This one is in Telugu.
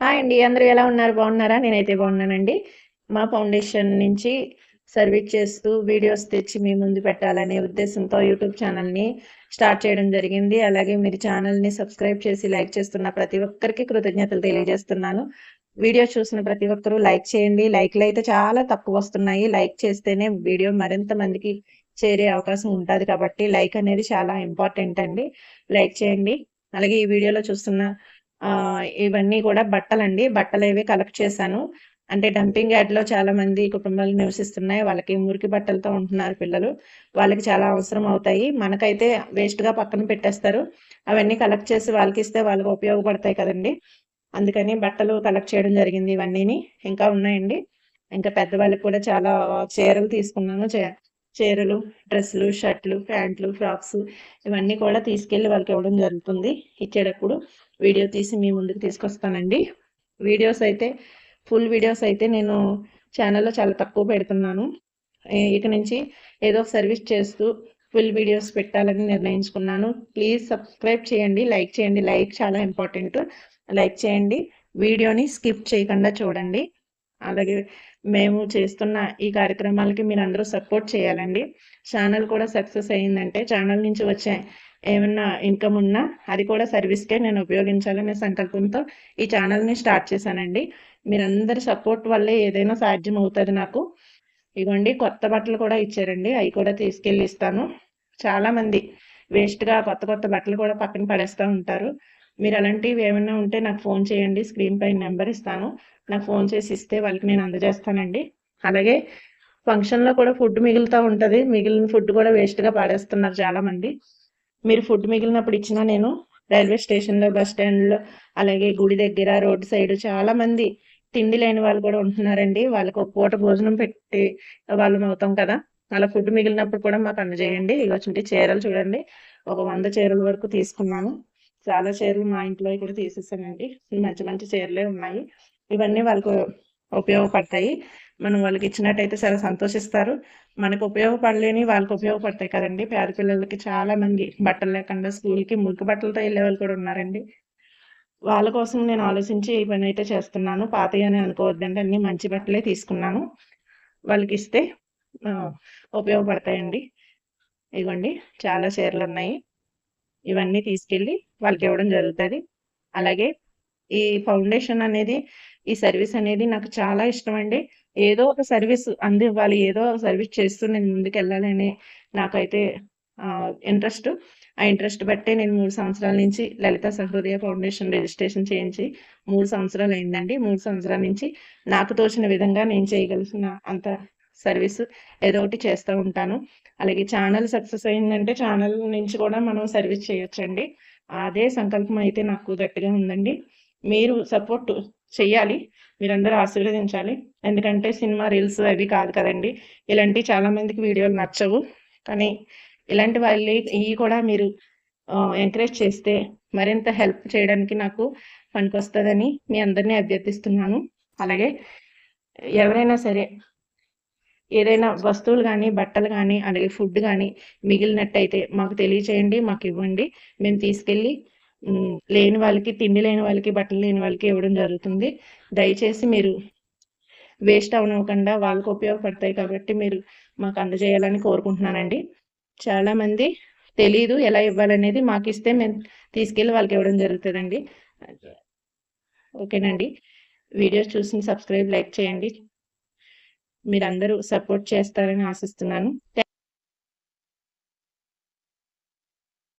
హాయ్ అండి అందరూ ఎలా ఉన్నారు? బాగున్నారా? నేనైతే బాగున్నానండి. మా ఫౌండేషన్ నుంచి సర్వీస్ చేస్తూ వీడియోస్ తెచ్చి మీ ముందు పెట్టాలనే ఉద్దేశంతో యూట్యూబ్ ఛానల్ని స్టార్ట్ చేయడం జరిగింది. అలాగే మీరు ఛానల్ని సబ్స్క్రైబ్ చేసి లైక్ చేస్తున్న ప్రతి ఒక్కరికి కృతజ్ఞతలు తెలియజేస్తున్నాను. వీడియో చూసిన ప్రతి ఒక్కరూ లైక్ చేయండి. లైక్లు అయితే చాలా తక్కువ వస్తున్నాయి. లైక్ చేస్తేనే వీడియో మరింత మందికి చేరే అవకాశం ఉంటుంది కాబట్టి లైక్ అనేది చాలా ఇంపార్టెంట్ అండి. లైక్ చేయండి. అలాగే ఈ వీడియోలో చూస్తున్న ఇవన్నీ కూడా బట్టలండి. బట్టలు ఏవి కలెక్ట్ చేశాను. అంటే డంపింగ్ యార్డ్లో చాలా మంది కుటుంబాలు నివసిస్తున్నాయి. వాళ్ళకి మురికి బట్టలతో ఉంటున్నారు పిల్లలు. వాళ్ళకి చాలా అవసరం అవుతాయి. మనకైతే వేస్ట్గా పక్కన పెట్టేస్తారు. అవన్నీ కలెక్ట్ చేసి వాళ్ళకి ఇస్తే వాళ్ళకి ఉపయోగపడతాయి కదండి. అందుకని బట్టలు కలెక్ట్ చేయడం జరిగింది ఇవన్నీని. ఇంకా ఉన్నాయండి. ఇంకా పెద్దవాళ్ళకి కూడా చాలా చీరలు తీసుకున్నాను. చే- చీరలు డ్రెస్సులు షర్ట్లు ప్యాంట్లు ఫ్రాక్స్ ఇవన్నీ కూడా తీసుకెళ్ళి వాళ్ళకి ఇవ్వడం జరుగుతుంది. ఇచ్చేటప్పుడు వీడియో తీసి మీ ముందుకు తీసుకొస్తానండి. వీడియోస్ అయితే ఫుల్ వీడియోస్ అయితే నేను ఛానల్లో చాలా తక్కువ పెడుతున్నాను. ఇక నుంచి ఏదో సర్వీస్ చేస్తూ ఫుల్ వీడియోస్ పెట్టాలని నిర్ణయించుకున్నాను. ప్లీజ్ సబ్స్క్రైబ్ చేయండి లైక్ చేయండి. లైక్ చాలా ఇంపార్టెంట్. లైక్ చేయండి. వీడియోని స్కిప్ చేయకుండా చూడండి. అలాగే మేము చేస్తున్న ఈ కార్యక్రమాలకి మీరు అందరూ సపోర్ట్ చేయాలండి. ఛానల్ కూడా సక్సెస్ అయ్యిందంటే ఛానల్ నుంచి వచ్చే ఏమన్నా ఇన్కమ్ ఉన్నా అది కూడా సర్వీస్కే నేను ఉపయోగించాలనే సంకల్పంతో ఈ ఛానల్ని స్టార్ట్ చేశానండి. మీరందరి సపోర్ట్ వల్లే ఏదైనా సాధ్యం అవుతుంది నాకు. ఇగోండి కొత్త బట్టలు కూడా ఇచ్చారండి. అవి కూడా తీసుకెళ్ళి ఇస్తాను. చాలామంది వేస్ట్గా కొత్త కొత్త బట్టలు కూడా పక్కన పడేస్తూ ఉంటారు. మీరు అలాంటివి ఏమైనా ఉంటే నాకు ఫోన్ చేయండి. స్క్రీన్ పైన నెంబర్ ఇస్తాను. నాకు ఫోన్ చేసి ఇస్తే వాళ్ళకి నేను అందజేస్తానండి. అలాగే ఫంక్షన్లో కూడా ఫుడ్ మిగులుతూ ఉంటుంది. మిగిలిన ఫుడ్ కూడా వేస్ట్గా పాడేస్తున్నారు చాలా మంది మీరు ఫుడ్ మిగిలినప్పుడు ఇచ్చినా నేను రైల్వే స్టేషన్లో బస్ స్టాండ్లో అలాగే గుడి దగ్గర రోడ్ సైడ్ చాలా మంది తిండి లేని వాళ్ళు కూడా ఉంటున్నారండి. వాళ్ళకి ఒక పూట భోజనం పెట్టి వాళ్ళం అవుతాం కదా. అలా ఫుడ్ మిగిలినప్పుడు కూడా మాకు అందజేయండి. ఇవచ్చుంటే చీరలు చూడండి. ఒక వంద చీరల వరకు తీసుకున్నాను. చాలా చీరలు మా ఇంట్లో కూడా తీసేసానండి. మంచి మంచి చీరలే ఉన్నాయి. ఇవన్నీ వాళ్ళకు ఉపయోగపడతాయి. మనం వాళ్ళకి ఇచ్చినట్టయితే చాలా సంతోషిస్తారు. మనకు ఉపయోగపడలేని వాళ్ళకి ఉపయోగపడతాయి కదండి. పేద పిల్లలకి చాలా మంది బట్టలు లేకుండా స్కూల్కి మురికి బట్టలతో వెళ్ళే వాళ్ళు కూడా ఉన్నారండి. వాళ్ళ కోసం నేను ఆలోచించి ఈ పని అయితే చేస్తున్నాను. పాతయ్య అని అనుకోవద్దండి. అన్ని మంచి బట్టలే తీసుకున్నాను. వాళ్ళకి ఇస్తే ఉపయోగపడతాయండి. ఇవ్వండి చాలా చీరలు ఉన్నాయి. ఇవన్నీ తీసుకెళ్ళి వాళ్ళకి ఇవ్వడం జరుగుతుంది. అలాగే ఈ ఫౌండేషన్ అనేది ఈ సర్వీస్ అనేది నాకు చాలా ఇష్టం అండి ఏదో ఒక సర్వీస్ అందివ్వాలి ఏదో ఒక సర్వీస్ చేస్తూ నేను ముందుకు వెళ్ళాలని నాకైతే ఇంట్రెస్ట్ ఆ ఇంట్రెస్ట్ బట్టే నేను మూడు సంవత్సరాల నుంచి లలిత సహృదయ ఫౌండేషన్ రిజిస్ట్రేషన్ చేయించి మూడు సంవత్సరాలు అయిందండి. మూడు సంవత్సరాల నుంచి నాకు తోచిన విధంగా నేను చేయగలిసిన అంత సర్వీస్ ఏదో ఒకటి చేస్తూ ఉంటాను. అలాగే ఛానల్ సక్సెస్ అయిందంటే ఛానల్ నుంచి కూడా మనం సర్వీస్ చేయొచ్చండి. అదే సంకల్పం అయితే నాకు గట్టిగా ఉందండి. మీరు సపోర్ట్ చెయ్యాలి మీరందరూ ఆశీర్వదించాలి. ఎందుకంటే సినిమా రీల్స్ అవి కాదు కదండి. ఇలాంటి చాలామందికి వీడియోలు నచ్చవు. కానీ ఇలాంటి వాళ్ళు ఇవి కూడా మీరు ఎంకరేజ్ చేస్తే మరింత హెల్ప్ చేయడానికి నాకు పనికొస్తుందని మీ అందరినీ అభ్యర్థిస్తున్నాను. అలాగే ఎవరైనా సరే ఏదైనా వస్తువులు కానీ బట్టలు కానీ అలాగే ఫుడ్ కానీ మిగిలినట్టయితే మాకు తెలియచేయండి మాకు ఇవ్వండి. మేము తీసుకెళ్ళి లేని వాళ్ళకి తిండి లేని వాళ్ళకి బట్టలు లేని వాళ్ళకి ఇవ్వడం జరుగుతుంది. దయచేసి మీరు వేస్ట్ అవనివ్వకుండా వాళ్ళకు ఉపయోగపడతాయి కాబట్టి మీరు మాకు అందజేయాలని కోరుకుంటున్నానండి. చాలా మంది తెలీదు ఎలా ఇవ్వాలనేది మాకు ఇస్తే మేము తీసుకెళ్ళి వాళ్ళకి ఇవ్వడం జరుగుతుందండి. ఓకేనండి. వీడియోస్ చూసి సబ్స్క్రైబ్ లైక్ చేయండి. మీరందరూ సపోర్ట్ చేస్తారని ఆశిస్తున్నాను.